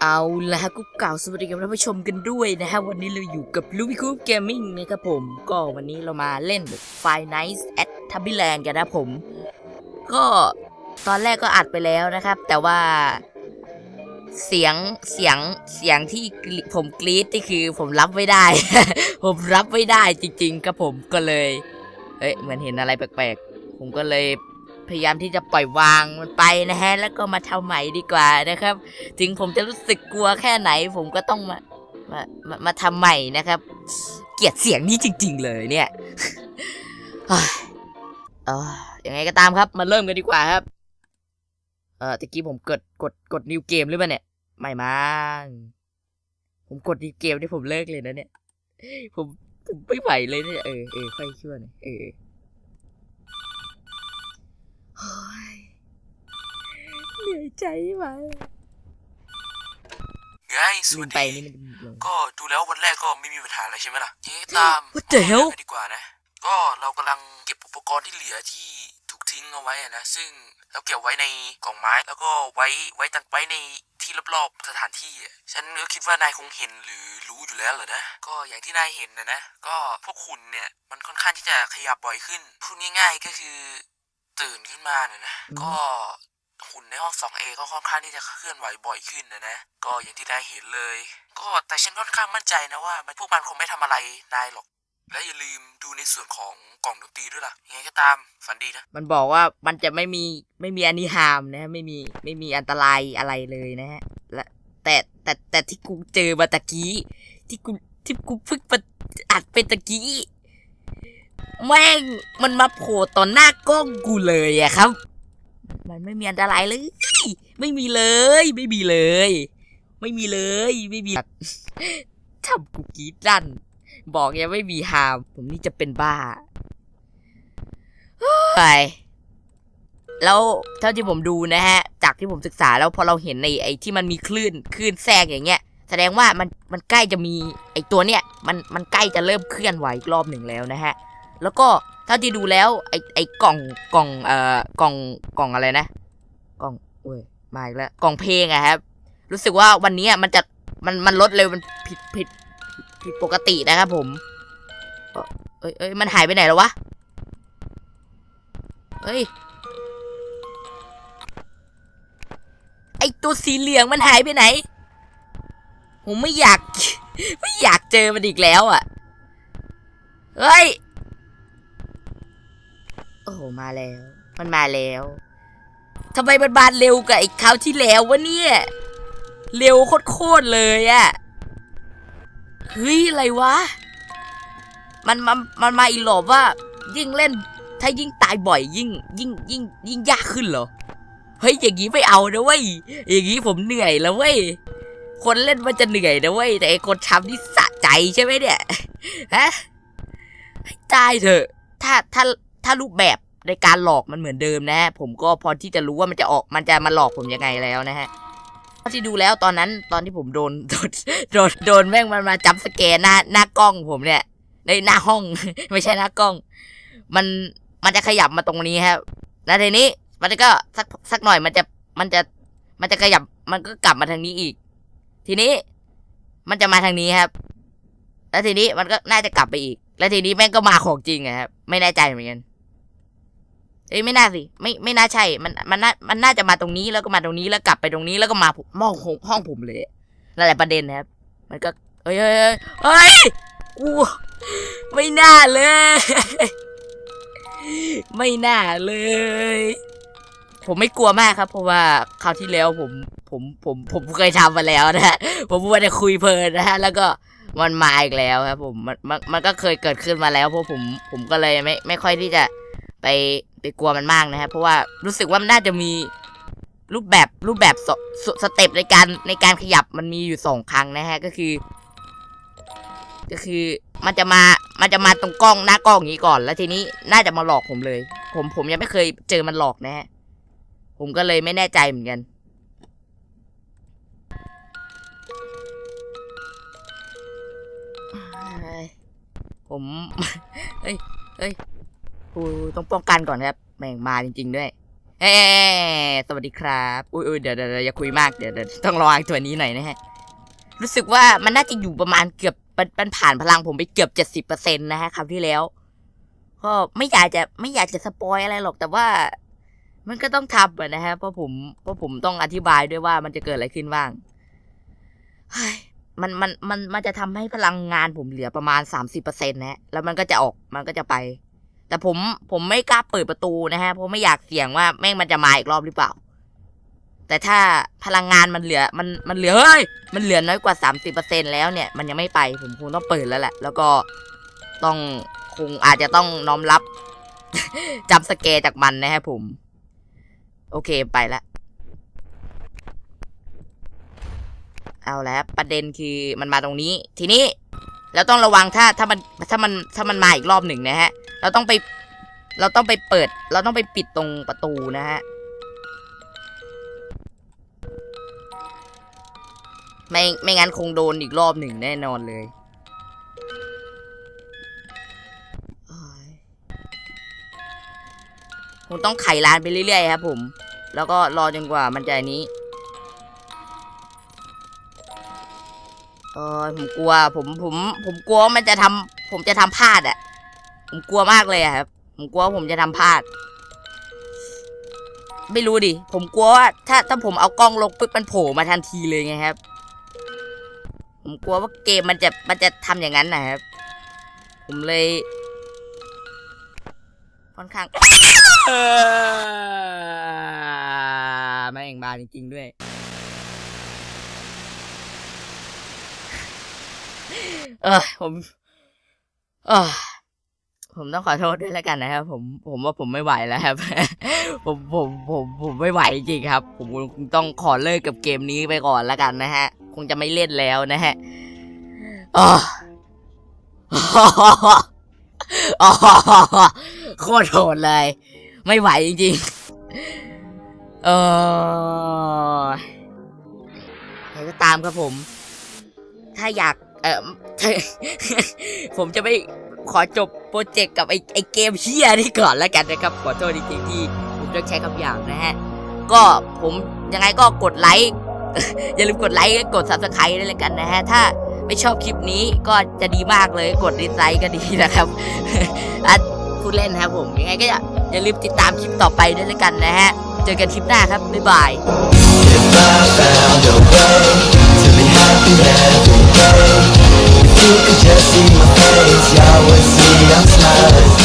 เอาละฮะก็กล่าวสวัสดีกับท่านผู้ชมกันด้วยนะฮะ วันนี้เราอยู่กับลูบิคูปเกมมิ่งนะครับผม ก็วันนี้เรามาเล่นไฟไนท์แอดทับบิแลนกันนะผม ก็ตอนแรกก็อัดไปแล้วนะครับ แต่ว่า เสียงเสียงเสียงที่ผมกรี๊ดนี่คือผมรับไม่ได้ ผมรับไม่ได้จริงๆครับผมก็เลย เอ้ยเหมือนเห็นอะไรแปลกๆ ผมก็เลย พยายามที่จะปล่อยวางมันไปนะฮะ แล้วก็มาทำใหม่ดีกว่านะครับ ถึงผมจะรู้สึกกลัวแค่ไหน ผมก็ต้องมามามามาทำใหม่นะครับ เกลียดเสียงนี้จริง ๆ เลยเนี่ยเออยังไงก็ตามครับ มาเริ่มกันดีกว่าครับ เออตะกี้ผมกดกดกดนิวเกมหรือเปล่าเนี่ย ไม่มั้งผมกดนิวเกมที่ผมเลิกเลยนะเนี่ย ผมผมไม่ไหวเลยเนี่ยเออเออค่อยช่วยหน่อยเออ เหนื่อยใจมากไงสลืวัมสไปดีนี่มันลง ก็ดูแล้ววันแรกก็ไม่มีปัญหาอะไรใช่ไหมล่ะเย้ตาม What the hell เรื่องกันดีกว่านะ ก็เรากำลังเก็บอุปกรณ์ที่เหลือที่ถูกทิ้งเอาไว้อะนะ ซึ่งเราเก็บไว้ในกล่องไม้ แล้วก็ไว้ไว้ตั้งไว้ในที่รอบๆสถานที่อะฉันก็คิดว่านายคงเห็นหรือรู้อยู่แล้วเหรอนะ ก็อย่างที่นายเห็นนะนะ ก็พวกคุณเนี่ยมันค่อนข้างที่จะขยับบ่อยขึ้น พูดง่ายๆก็คือ ตื่นขึ้นมาเนี่ยนะ ก็หุ่นในห้อง 2A ก็ค่อนข้างที่จะเคลื่อนไหวบ่อยขึ้นนะนะ ก็อย่างที่นายเห็นเลย ก็แต่ฉันค่อนข้างมั่นใจนะว่ามันพวกมันคงไม่ทำอะไรนายหรอก และอย่าลืมดูในส่วนของกล่องดนตรีด้วยล่ะยังไงก็ตามฝันดีนะ มันบอกว่ามันจะไม่มีไม่มีอันนี้ฮามนะฮะไม่มีไม่มีอันตรายอะไรเลยนะฮะและแต่แต่แต่ที่กูเจอมาตะกี้ ที่กูที่กูเพิ่งมาอัดไปตะกี้ แม่งมันมาโผล่ต่อหน้ากล้องกูเลยอะครับ มันไม่มีอันตรายเลย ไม่มีเลย ไม่มีเลย ไม่มีเลย ไม่มีทำกูกีดั่นบอกยังไม่มีฮามผมนี่จะเป็นบ้าไปแล้วเท่าที่ผมดูนะฮะ จากที่ผมศึกษาแล้วพอเราเห็นในไอ้ที่มันมีคลื่นคลื่นแทรกอย่างเงี้ย แสดงว่ามันมันใกล้จะมีไอ้ตัวเนี้ยมันมันใกล้จะเริ่มเคลื่อนไหวอีกรอบหนึ่งแล้วนะฮะ แล้วก็เท่าที่ดูแล้ว ไอ้ไอ้กล่องกล่องเอ่อกล่องกล่องอะไรนะ กล่องโอ้ยมาอีกแล้วกล่องเพลงอะครับ รู้สึกว่าวันนี้มันจะมันมันลดเร็วมันผิดผิดผิดปกตินะครับผม เอ้ยเอ้ยมันหายไปไหนแล้ววะเฮ้ยไอตัวสีเหลืองมันหายไปไหน ผมไม่อยาก ไม่อยากเจอมันอีกแล้วอะ เฮ้ย มาแล้ว มันมาแล้วทำไมมันบานเร็วกว่าไอ้คราวที่แล้ววะเนี่ย เร็วโคตรเลยอะเฮ้ยอะไรวะ มันมันมันมาอีหลอบว่า ยิ่งเล่น ถ้ายิ่งตายบ่อยยิ่ง ยิ่งยิ่ง ยิ่งยากขึ้นเหรอ เฮ้ยอย่างงี้ไม่เอานะเว้ย อย่างงี้ผมเหนื่อยแล้วเว้ย คนเล่นมันจะเหนื่อยนะเว้ย แต่ไอ้คนทำนี่สะใจใช่ไหมเนี่ย ฮะให้ตายเถอะ ถ้าถ้าถ้ารูปแบบ ในการหลอกมันเหมือนเดิมนะฮะผมก็พอที่จะรู้ว่ามันจะออกมันจะมาหลอกผมยังไงแล้วนะฮะที่ดูแล้วตอนนั้นตอนที่ผมโดนโดนโดนโดนแม่งมันมาจับสแกนหน้าหน้ากล้องผมเนี่ยในหน้าห้อง ไม่ใช่หน้ากล้อง มันมันจะขยับมาตรงนี้ครับแล้วทีนี้มันก็สักสักหน่อยมันจะมันจะมันจะขยับมันก็กลับมาทางนี้อีก ทีนี้มันจะมาทางนี้ครับ แล้วทีนี้มันก็น่าจะกลับไปอีก แล้วทีนี้แม่งก็มาของจริงอะครับ ไม่แน่ใจเหมือนกัน เอ้ยไม่น่าสิไม่ไม่น่าใช่ มันมันน่ามันน่าจะมาตรงนี้แล้วก็มาตรงนี้แล้วกลับไปตรงนี้แล้วก็มาผมห้องห้องผมเลยนั่นแหละประเด็นนะครับ มันก็เฮ้ยเฮ้ยเฮ้ยกูไม่น่าเลย ไม่น่าเลย ผมไม่กลัวมากครับ เพราะว่าคราวที่แล้วผมผมผมผมเคยทำมาแล้วนะฮะผมมัวแต่คุยเพลินนะฮะแล้วก็มันมาอีกแล้วครับผมมันมันมันก็เคยเกิดขึ้นมาแล้วเพราะผมผมก็เลยไม่ไม่ค่อยที่จะ ไปไปกลัวมันมากนะครับเพราะว่ารู้สึกว่ามันน่าจะมีรูปแบบรูปแบบสสสเต็ปในการในการขยับมันมีอยู่สองครั้งนะฮะก็คือ ก็คือมันจะมามันจะมาตรงกล้องหน้ากล้องอย่างนี้ก่อน แล้วทีนี้น่าจะมาหลอกผมเลย ผมผมยังไม่เคยเจอมันหลอกนะฮะผมก็เลยไม่แน่ใจเหมือนกัน ผมเฮ้ยเฮ้ย กูต้องป้องกันก่อนครับ แม่งมาจริง ๆ ด้วย เอ้สวัสดีครับ อุ้ยเดี๋ยวเดี๋ยวอย่าคุยมาก เดี๋ยวเดี๋ยวต้องระวังตัวนี้หน่อยนะฮะ รู้สึกว่ามันน่าจะอยู่ประมาณเกือบมันมันผ่านพลังผมไปเกือบเจ็ดสิบเปอร์เซ็นต์นะฮะคราวที่แล้ว ก็ไม่อยากจะไม่อยากจะสปอยอะไรหรอกแต่ว่า มันก็ต้องทำอะนะฮะเพราะผมเพราะผมต้องอธิบายด้วยว่ามันจะเกิดอะไรขึ้นบ้างมันมันมันมันจะทำให้พลังงานผมเหลือประมาณสามสิบเปอร์เซ็นต์นะฮะแล้วมันก็จะออกมันก็จะไป แต่ผมผมไม่กล้าเปิดประตูนะฮะเพราะไม่อยากเสี่ยงว่าแม่งมันจะมาอีกรอบหรือเปล่า แต่ถ้าพลังงานมันเหลือมันมันเหลือเฮ้ยมันเหลือน้อยกว่าสามสิบเปอร์เซ็นแล้วเนี่ย มันยังไม่ไปผมคงต้องเปิดแล้วแหละ แล้วก็ต้องคงอาจจะต้องน้อมรับจำสเกจากมันนะฮะผม โอเคไปละเอาแล้วประเด็นคือมันมาตรงนี้ ทีนี้ เราต้องระวังถ้าถ้ามันถ้ามันถ้ามันมาอีกรอบหนึ่งนะฮะ เราต้องไป เราต้องไปเปิด เราต้องไปปิดตรงประตูนะฮะ ไม่ไม่งั้นคงโดนอีกรอบหนึ่งแน่นอนเลยคงต้องไขร้านไปเรื่อยๆครับผม แล้วก็รอจนกว่ามันจะอัน เออผมกลัว ผมผม ผมกลัวมันจะทำผมจะทำพลาดอะ่ะ ผมกลัวมากเลยอะครับ ผมกลัวว่าผมจะทำพลาด ไม่รู้ดิ ผมกลัวว่าถ้าถ้าผมเอากล้องลงปุ๊บมันโผล่มาทันทีเลยไงครับ ผมกลัวว่าเกมมันจะมันจะทำอย่างนั้นนะครับ ผมเลยค่อนข้างเออแม่งมาจริงๆด้วย เออผมเออผมต้องขอโทษด้วยแล้วกันนะครับ ผมผมว่าผมไม่ไหวแล้วครับ ผมผมผมผมไม่ไหวจริงครับ ผมคงต้องขอเลิกกับเกมนี้ไปก่อนแล้วกันนะฮะ คงจะไม่เล่นแล้วนะฮะอ๋ออ๋อโคตรโหดเลย ไม่ไหวจริงๆเออใครก็ตามครับผม ถ้าอยาก เออผมจะไม่ขอจบโปรเจกต์กับไอไอเกมเฮียนี่ก่อนแล้วกันนะครับ ขอโทษจริงๆที่ผมต้องใช้คำหยาบนะฮะ ก็ผมยังไงก็กดไลค์อย่าลืมกดไลค์กด subscribe ด้วยแล้วกันนะฮะ ถ้าไม่ชอบคลิปนี้ก็จะดีมากเลยกดดิสไลค์ก็ดีนะครับอะพูดเล่นนะครับผมยังไงก็อย่าลืมติดตามคลิปต่อไปด้วยแล้วกันนะฮะ เจอกันคลิปหน้าครับ บ๊ายบาย To be happy every day If you could just see my face, y'all would see I'm smiling